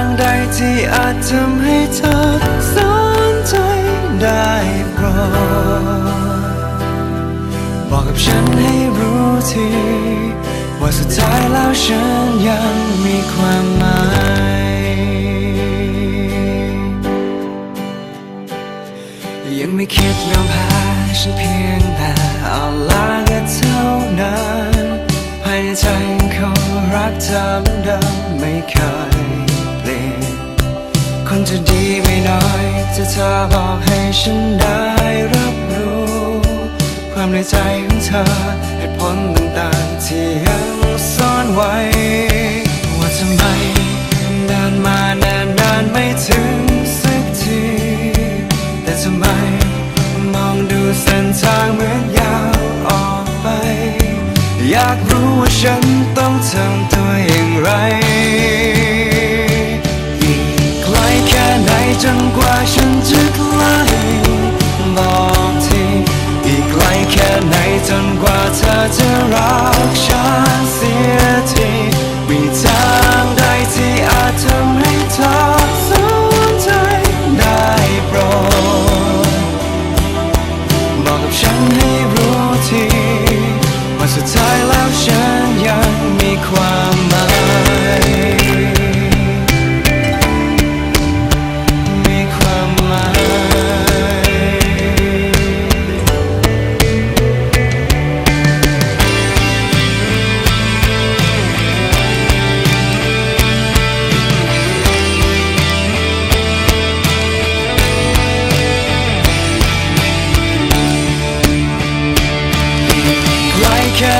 ง ที่อาจทำให้เธอสนใจได้โปรดบอกกับฉันให้รู้ที ว่าสุดท้ายแล้วฉันยังมีความหมาย จะดีไม่น้อยจะเธอบอกให้ฉันได้รับรู้ ความในใจของเธอเหตุผลต่างๆที่ยังซ่อนไว้ ว่าทำไมเดินมานานนานไม่ถึงสักที แต่ทำไมมองดูเส้นทางเหมือนยาวออกไป อยากรู้ว่าฉันต้องทำตัวอย่างไร นกว่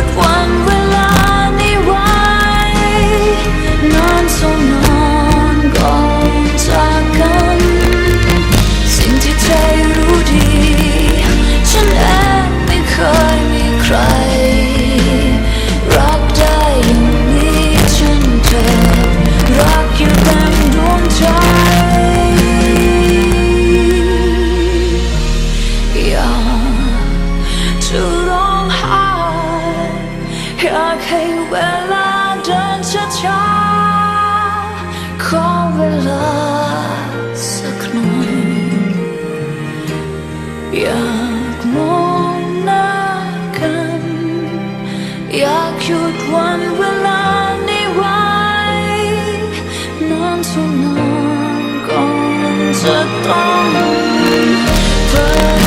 with one อยากให้เวลาเดินช้าๆขอเวลาสักหน่อยอยากมองหน้ากัน อยากหยุดวันเวลานี้ไว้นานเท่านานก่อนจะต้องเผ